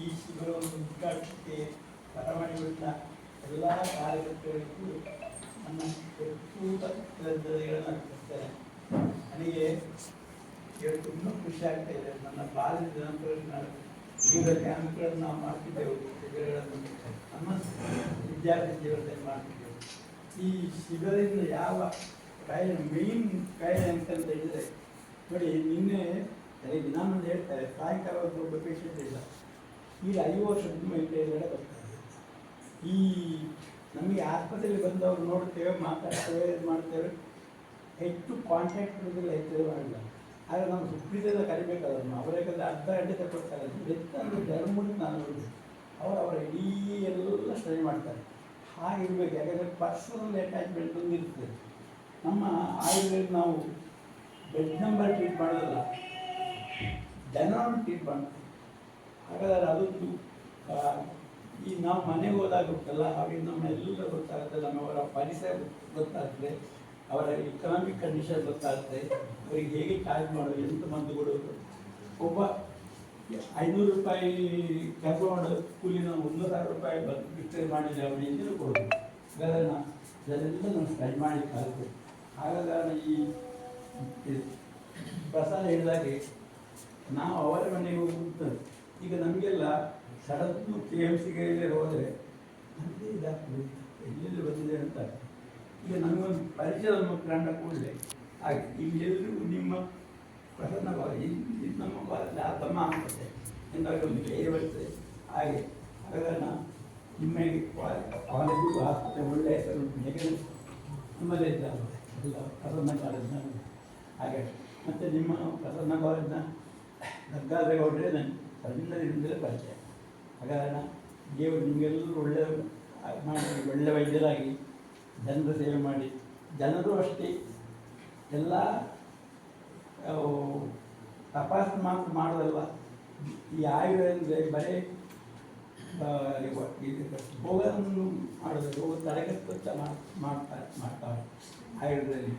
ಈ ಶಿಬಿರವನ್ನು ಉದ್ಘಾಟಿಸಿ ಬರವಣಿಗೆಯುಳ್ಳ ಎಲ್ಲ ಕಾರ್ಯಕರ್ತರಿಗೂ ನನ್ನ ಅರ್ಪಿಸ್ತೇನೆ ನನಗೆ ಇವತ್ತು ಇನ್ನೂ ಖುಷಿ ಆಗ್ತಾ ಇದೆ. ನನ್ನ ಬಾಲ್ಯದ ದಿನಾಂಕಗಳನ್ನು ನಾನು ಕ್ಯಾಂಪ್ಗಳನ್ನು ನಾವು ಮಾಡ್ತಿದ್ದೆವು. ಶಿಬಿರಗಳನ್ನು ನಮ್ಮ ವಿದ್ಯಾರ್ಥಿ ಜೀವನದಲ್ಲಿ ಮಾಡ್ತಿದ್ದೆವು. ಈ ಶಿಬಿರದಿಂದ ಯಾವ ಕಾಯಿಲೆ ಮೇನ್ ಕಾಯಿಲೆ ಅಂತಂತ ಹೇಳಿದರೆ, ನೋಡಿ, ನಿನ್ನೆ ನನಗೆ ನಾನೊಂದು ಹೇಳ್ತಾರೆ. ಸಾಯಂಕಾಲ ಒಬ್ಬ ಪೇಷಂಟ್ ಇಲ್ಲ ಈಗ ಐದು ವರ್ಷದ ಮಹಿಳೆಯರೆಲ್ಲ ಬರ್ತಾರೆ ಈ ನಮಗೆ ಆಸ್ಪತ್ರೆಯಲ್ಲಿ ಬಂದವರು ನೋಡ್ತೇವೆ, ಮಾತಾಡ್ತೇವೆ, ಇದು ಮಾಡ್ತೇವೆ. ಹೆಚ್ಚು ಕಾಂಟ್ಯಾಕ್ಟ್ ಇರೋದಿಲ್ಲ ಹೆಚ್ಚು ಮಾಡಿಲ್ಲ. ಆದರೆ ನಮ್ಮ ಸುಪ್ರೀತೆಲ್ಲ ಕರಿಬೇಕಾದ್ರೆ ಅವರೇಕಂದ್ರೆ ಅರ್ಧ ಗಂಟೆ ತಗೊಳ್ತಾರೆ ಅಂದರೆ ಧರ್ಮದ ನಾನು ಅವರು ಅವರ ಇಡೀ ಎಲ್ಲ ಸ್ಟಡಿ ಮಾಡ್ತಾರೆ. ಹಾಗಿರ್ಬೇಕು. ಯಾಕಂದರೆ ಪರ್ಸನಲ್ ಅಟ್ಯಾಚ್ಮೆಂಟ್ ಒಂದು ಇರ್ತದೆ ನಮ್ಮ ಆಯುರ್ವೇದ ನಾವು ಬೆಡ್ ನಂಬರ್ ಟ್ರೀಟ್ ಮಾಡೋದಲ್ಲ ಜನರನ್ನು ಟ್ರೀಟ್ ಮಾಡ್ತೀವಿ. ಹಾಗಾದರೆ ಅದೊಂದು ಈ ನಾವು ಮನೆಗೆ ಹೋದಾಗ ಉಂಟಲ್ಲ ಹಾಗೆ ನಮ್ಮ ಎಲ್ಲ ಗೊತ್ತಾಗುತ್ತೆ ನಮ್ಮವರ ಪರಿಸರ ಗೊತ್ತಾಗ್ತದೆ, ಅವರ ಇಕನಾಮಿಕ್ ಕಂಡೀಷನ್ ಗೊತ್ತಾಗ್ತದೆ, ಅವರಿಗೆ ಹೇಗೆ ಚಾರ್ಜ್ ಮಾಡೋದು, ಎಂತ ಮಂದು ಕೊಡೋದು ಒಬ್ಬ ಐನೂರು ರೂಪಾಯಿ ಕೆಲಸ ಮಾಡೋ ಕೂಲಿನ ಒಂದು ಸಾವಿರ ರೂಪಾಯಿ ಬಿಟ್ಟರೆ ಮಾಡಿದ್ರೆ ಮಾಡಿದರೆ ಅವನು ಎಂದಿನೂ ಕೊಡೋದು ಹಾಗಾದರೆ ನಾನು ಅದರಿಂದ ನಾವು ಸ್ಪೆಂಡ್ ಮಾಡಲಿಕ್ಕಾಗುತ್ತೆ ಹಾಗಾದರೆ ಈ ಈ ಪ್ರಸಾದ ಹೇಳಿದಾಗೆ ನಾವು ಅವರ ಮನೆಗೆ ಹೋಗುತ್ತದೆ ಈಗ ನಮಗೆಲ್ಲ ಸಡನ್ನು ಕೆ ಎಂ ಸಿಗೆ ಹೋದರೆ ನಮಗೆ ಇದಾಗ್ತದೆ. ಎಲ್ಲೆಲ್ಲಿ ಬಂದಿದೆ ಅಂತ. ಈಗ ನಮಗೊಂದು ಪರಿಚಯದ ಕಂಡ ಕೂಡಲೇ. ಹಾಗೆ ಇಲ್ಲೆಲ್ಲರಿಗೂ ನಿಮ್ಮ ಪ್ರಸನ್ನ ಭಾವ ಇಲ್ಲಿ ನಮ್ಮ ಭಾರತದಲ್ಲಿ ಆ ತಮ್ಮ ಆಗ್ತದೆ ಎಂದಾಗ ಒಂದು ಧೈರ್ಯ ಬರ್ತದೆ. ಹಾಗೆ ಹಾಗಾಗಿ ನಾ ಕಾಲೇಜು ಕಾಲೇಜಿಗೂ ಆಸ್ಪತ್ರೆ ಒಳ್ಳೆಯ ಹೆಸರು ಹೇಗೆ ನಮ್ಮದೇ ಇದ್ದಾರೆ ಎಲ್ಲ ಪ್ರಸನ್ನ ಕಾಲೇಜ್ನ ಹಾಗೆ. ಮತ್ತು ನಿಮ್ಮ ಪ್ರಸನ್ನ ಕಾಲೇಜ್ನ ಗಂಗಾಧರ ಹೊಡ್ರೆ ನನ್ನ ಸಣ್ಣದಿಂದಲೇ ಪರಿಚಯ. ಹಾಗಾದ್ರೆ ದೇವರು ನಿಮಗೆಲ್ಲರೂ ಒಳ್ಳೆಯ ಮಾಡಿ ಒಳ್ಳೆಯ ವೈದ್ಯರಾಗಿ ಜನರ ಸೇವೆ ಮಾಡಿ. ಜನರು ಅಷ್ಟೇ. ಎಲ್ಲ ತಪಾಸಣೆ ಮಾತ್ರ ಮಾಡೋದಲ್ಲ ಈ ಆಯುರ್ವೇದ ಬರೀ ಭೋಗವನ್ನು ಮಾಡೋದು ರೋಗ ತಡೆಗಟ್ಟುತ್ತಾ ಮಾಡ್ತಾರೆ ಮಾಡ್ತಾರೆ ಆಯುರ್ವೇದದಲ್ಲಿ.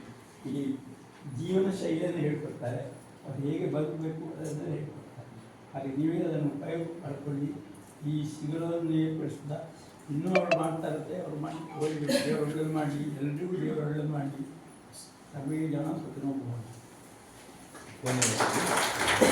ಈ ಜೀವನ ಶೈಲಿಯನ್ನು ಹೇಳ್ಕೊಡ್ತಾರೆ. ಅವ್ರು ಹೇಗೆ ಬದುಕಬೇಕು ಅದನ್ನು ಹೇಳ್ಕೊಡ್ತಾರೆ. ಹಾಗೆ ನೀವೇ ಅದನ್ನು ಉಪಯೋಗ ಪಡ್ಕೊಳ್ಳಿ ಈ ಶಿಬಿರವನ್ನು ಏರ್ಪಡಿಸಿದ ಇನ್ನೂ ಅವ್ರು ಮಾಡ್ತಾ ಇರುತ್ತೆ ಅವ್ರು ಮಾಡಿ ಹೋಗಿ ದೇವರು ಒಳ್ಳೇದು ಮಾಡಿ ಎಲ್ರಿಗೂ ದೇವರು ಒಳ್ಳೇದು ಮಾಡಿ ಸರ್ವೇ ಜನ ಸುಖ ನೋಡ್ಬೋದು ಧನ್ಯವಾದ